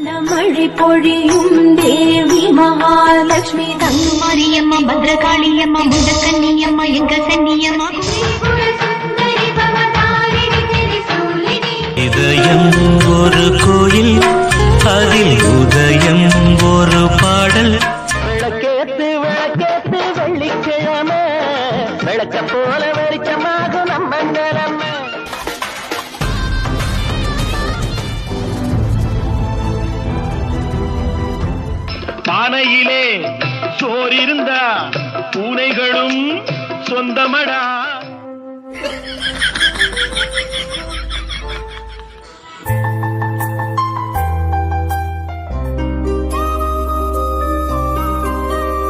மழை பொழியும் தேவி மகாலட்சுமி. தங்கு மாரியம்மா பத்ரகாளியம்மா புதக்கன்னியம்மா எங்க சன்னியம்மா இதயம் ஒரு கோயில் அதில் உதயம் ஒரு பாடல். விளக்கேத்து விளக்கேத்து வெள்ளிக்கிழமை. விளக்க போல வெளிச்சம் பானையிலே சோறிருந்தா பூனைகளும் சொந்தமடா.